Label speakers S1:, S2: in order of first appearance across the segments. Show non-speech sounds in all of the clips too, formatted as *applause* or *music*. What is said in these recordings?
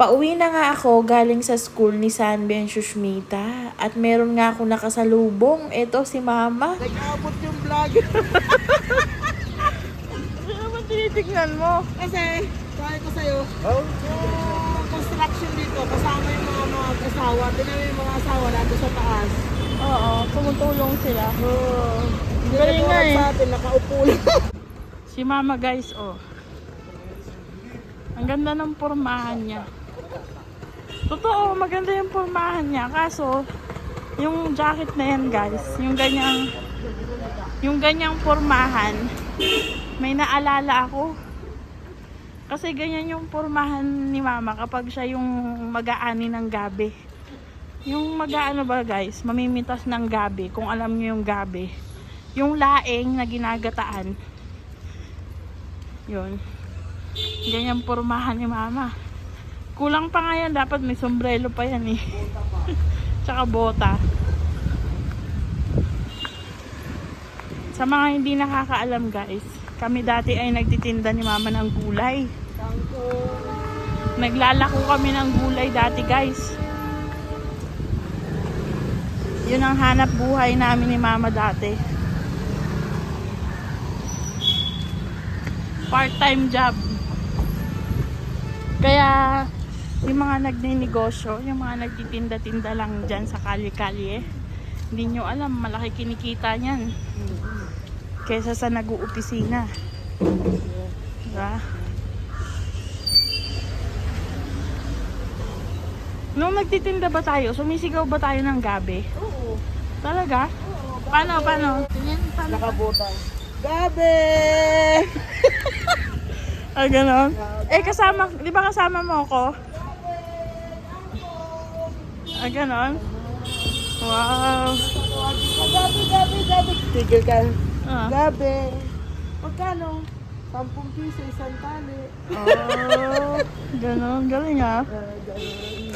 S1: Pauwi na nga ako galing sa school ni Sanbe and Shushmita. At meron nga ako nakasalubong. Ito si Mama.
S2: Nag-aabot yung vlog.
S1: Ano naman tinitignan mo?
S2: Kasi, sabi ko sa'yo, yung construction dito, kasama yung mga mga asawa. Tingnan yung mga asawa natin sa taas.
S1: Oo, tumutulong sila.
S2: Oh, hindi
S1: Galing
S2: na
S1: nga eh.
S2: sa atin, nakaupo lang.
S1: Si Mama guys, oh. Ang ganda ng pormahan niya. Totoo, maganda yung pormahan niya. Kaso, yung jacket na yan guys, yung ganyang, yung ganyang pormahan, may naalala ako. Kasi ganyan yung pormahan ni Mama kapag siya yung mag-aani ng gabi. Yung mag-aano ba guys, mamimitas ng gabi, kung alam niyo yung gabi. Yung laing na ginagataan, yun. Ganyan pormahan ni mama. Kulang pa nga yan. Dapat may sombrero pa yan eh. *laughs* Tsaka bota. Sa mga hindi nakakaalam guys, kami dati ay nagtitinda ni mama ng gulay. Naglalako kami ng gulay dati guys. Yun ang hanap buhay namin ni mama dati. part-time job. Kaya yung mga nagninegosyo, yung mga nagtitinda-tinda lang dyan sa kalye-kalye, hindi nyo alam, malaki kinikita niyan. Kesa sa nag-uopisina. Diba? Nung nagtitinda ba tayo, sumisigaw ba tayo ng gabi?
S2: Oo.
S1: Talaga? Paano, paano? Paano?
S2: Nakabota. Gabi! *laughs*
S1: Ah, ganon? Eh, kasama, di ba kasama mo ako? Ah, ganon? Wow.
S2: Gabi, gabi, gabi. Tigil ka.
S1: Ah.
S2: Gabi. Magkano? 10 piso, isang tali.
S1: Oh, ganon. Galing ah.
S2: Ah, ganun.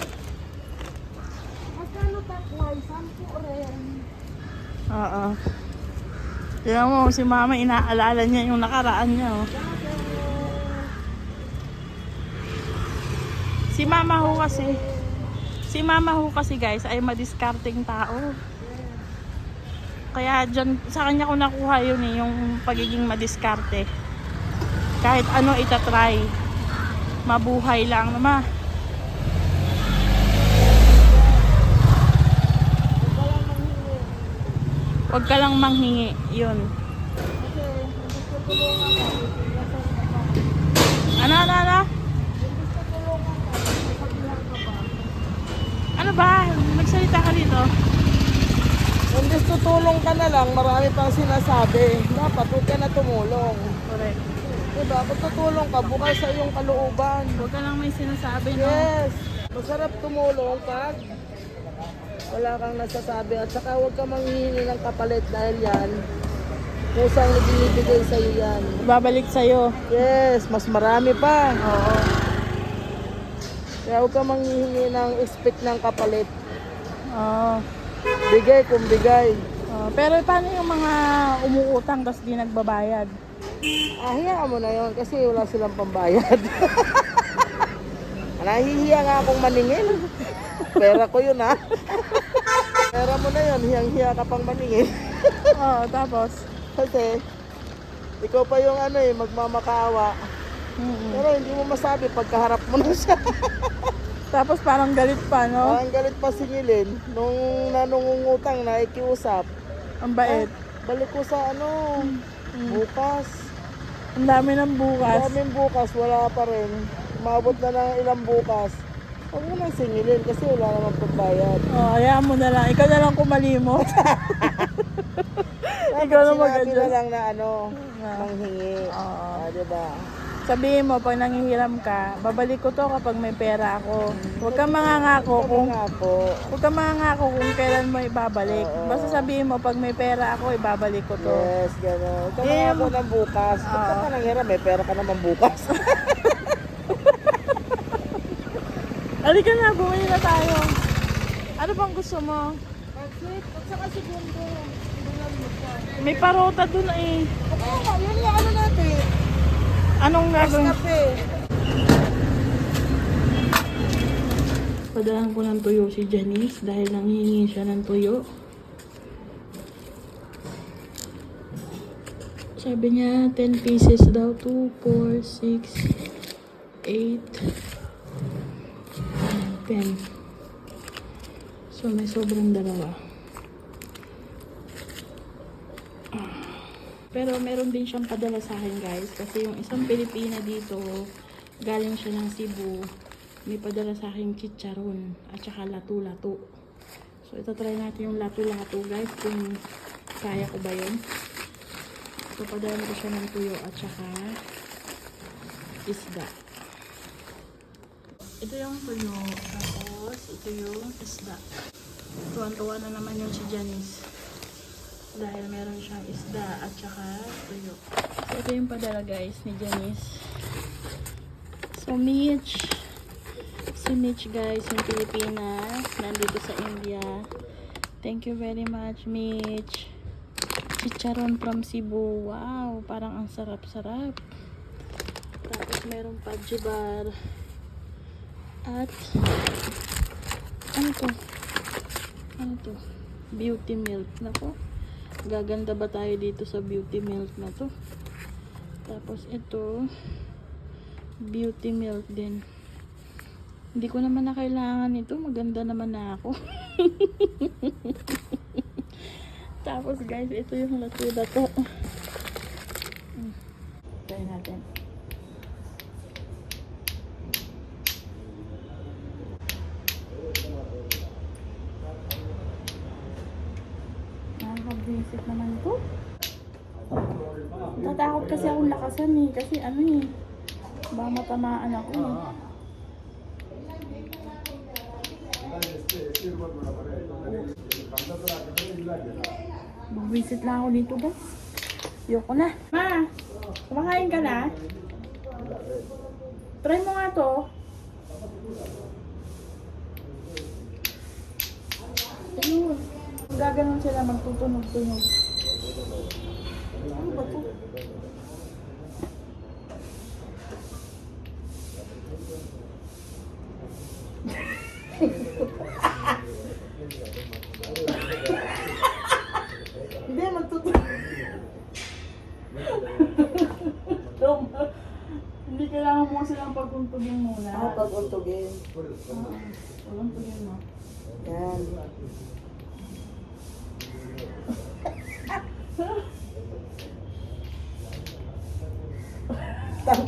S2: Magkano takway? 10 rin.
S1: Oo. Tingnan mo, si mama inaalala niya yung nakaraan niya. Oh. Si mama ho kasi, si mama ho kasi guys ay madiskarting tao. Kaya dyan, sa kanya ko nakuha yun eh, yung pagiging madiskarte. Kahit ano itatry, mabuhay lang naman. Huwag ka lang manghingi, yun. Ano, ano, ano?
S2: Gusto tulungan ka. Pagbilang ka pa.
S1: Ano ba? Magsalita ka dito.
S2: Kung gusto tulong ka na lang, marami pang sinasabi. Dapat huwag ka na tumulong.
S1: Correct.
S2: Diba? Kung tutulong ka, bukas sa iyong kalooban.
S1: Huwag ka lang may sinasabi, no?
S2: Yes! Masarap tumulong pag wala kang nasasabi. At saka huwag ka manghihingi ng kapalit dahil yan, kusang ibinibigay sa iyo yan.
S1: Babalik sa'yo.
S2: Yes, mas marami pa.
S1: Oo.
S2: Kaya huwag ka manghihingi ng expect ng kapalit.
S1: Oo.
S2: Bigay kung bigay.
S1: Oo. pero paano yung mga umuutang tapos di nagbabayad?
S2: Ah, mo na yon kasi wala silang pambayad. *laughs* Nahihiya nga akong maningil. Pera ko yun ha. *laughs* Pera mo na yun, hiyang-hiya ka pang maningil. *laughs*
S1: Oo, tapos?
S2: Kasi, ikaw pa yung ano eh, magmamakaawa.
S1: Mm-mm.
S2: Pero hindi mo masabi pagkaharap mo na siya. *laughs*
S1: Tapos parang galit pa, no?
S2: Ang galit pa singilin. Nung nanungungutang na ikiusap.
S1: Ang bait.
S2: Balik ko sa ano, bukas.
S1: Ang dami ng bukas.
S2: Daming bukas, wala pa rin. Umabot na ng ilang bukas. Huwag mo nang singilin kasi wala namang pagbayad.
S1: Oh, hayaan mo na lang. Ikaw na lang kumalimot. *laughs* Ikaw na
S2: Sinabi
S1: mag-adjust.
S2: na lang na ano,
S1: Ah.
S2: manghingi.
S1: Oo.
S2: Ah, diba?
S1: Sabihin mo, pag nangihiram ka, babalik ko to kapag may pera ako. Huwag kang mangangako kung. Huwag kang mangangako kung kailan mo ibabalik.
S2: Oo.
S1: Basta sabihin mo, pag may pera ako, ibabalik ko to.
S2: Yes, gano'n. Ikaw
S1: Eh,
S2: mga po ng bukas.
S1: Oo.
S2: ka pa nangyara? May pera ka naman bukas. *laughs*
S1: Halika na, bumili na tayo. Ano bang gusto mo?
S2: Pansit, at saka segundo. Mo pa.
S1: May parota dun eh.
S2: Oo nga, yun nga ano natin.
S1: Anong gagawin? Pinapadahan ko ng tuyo si Janice dahil nanghihingi siya ng tuyo. Sabi niya, 10 pieces daw. 2, 4, 6, 8, 10. So, may sobrang dalawa. Pero meron din siyang padala sa akin guys. Kasi yung isang Pilipina dito, galing siya ng Cebu. May padala sa akin chicharon at saka lato-lato. So, ito try natin yung lato-lato guys. Kung kaya ko ba yun. So, padala ko siya ng tuyo at saka isda. Ito yung tuyo. Tapos, ito yung isda. Tuwan-tuwa na naman yung si Janice. Dahil meron siyang isda at saka tuyo. So, ito yung padala guys ni Janice. So, Mitch. Si Mitch guys, yung Pilipinas. Nandito sa India. Thank you very much, Mitch. Chicharon from Cebu. Wow, parang ang sarap-sarap. Tapos meron pa jibar. At ano to? Ano to? Beauty milk. Nako. Gaganda ba tayo dito sa beauty milk na to? Tapos ito beauty milk din. Hindi ko naman na kailangan ito. Maganda naman na ako. *laughs* Tapos guys, ito yung latuda to. Mm. Try natin. Nakaka-visit naman to. Tatakot kasi akong lakasan eh. Kasi ano eh. Baka matamaan ako eh. Mag-visit lang ako dito guys. Ayoko na. Ma! Kumakain ka na? Try mo nga to. Ayun. Gaganon sila magtutunog-tunog. Ano ba to?
S2: Hindi, magtutuloy.
S1: Hindi kailangan mo silang pagkuntugin muna.
S2: Ako pag untugin.
S1: Oo. Pagkuntugin mo.
S2: Yan.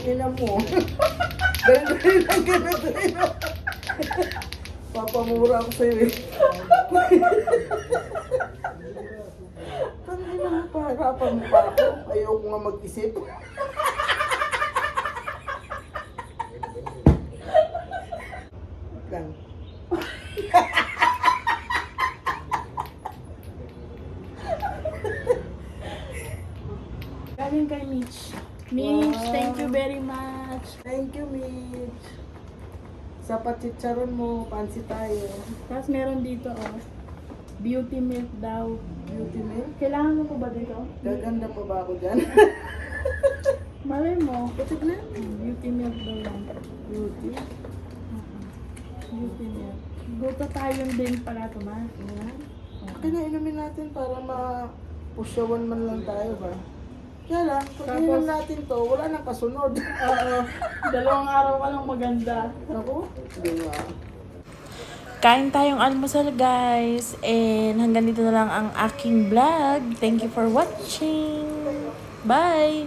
S2: Tangina mo. *laughs* Ganun lang, ganun lang. *laughs* Papamura ako sa'yo eh. *laughs* Tangina mo, paharapan mo pa ako. Ayoko nga mag-isip. Lang.
S1: Galing kay Mitch. Mitch,
S2: Wow.
S1: thank you very much.
S2: Thank you, Mitch. Sa pachicharon mo, pansi tayo.
S1: Tapos meron dito, oh. Beauty milk daw.
S2: Beauty milk.
S1: Kailangan mo pa ba dito?
S2: Gaganda pa ba ako dyan? *laughs*
S1: Malay mo.
S2: Putik na.
S1: Beauty milk daw yan.
S2: Beauty.
S1: Beauty milk. Buta tayo din pala ito, ma.
S2: Ayan. Okay na, inumin natin para ma-pusyawan man lang tayo ba? Kaya lang, pag
S1: Tapos-
S2: ininom natin to, wala nang kasunod.
S1: Oo. Dalawang araw ka lang maganda.
S2: Ako? Nga.
S1: Kain tayong almusal guys. And hanggang dito na lang ang aking vlog. Thank you for watching. Bye!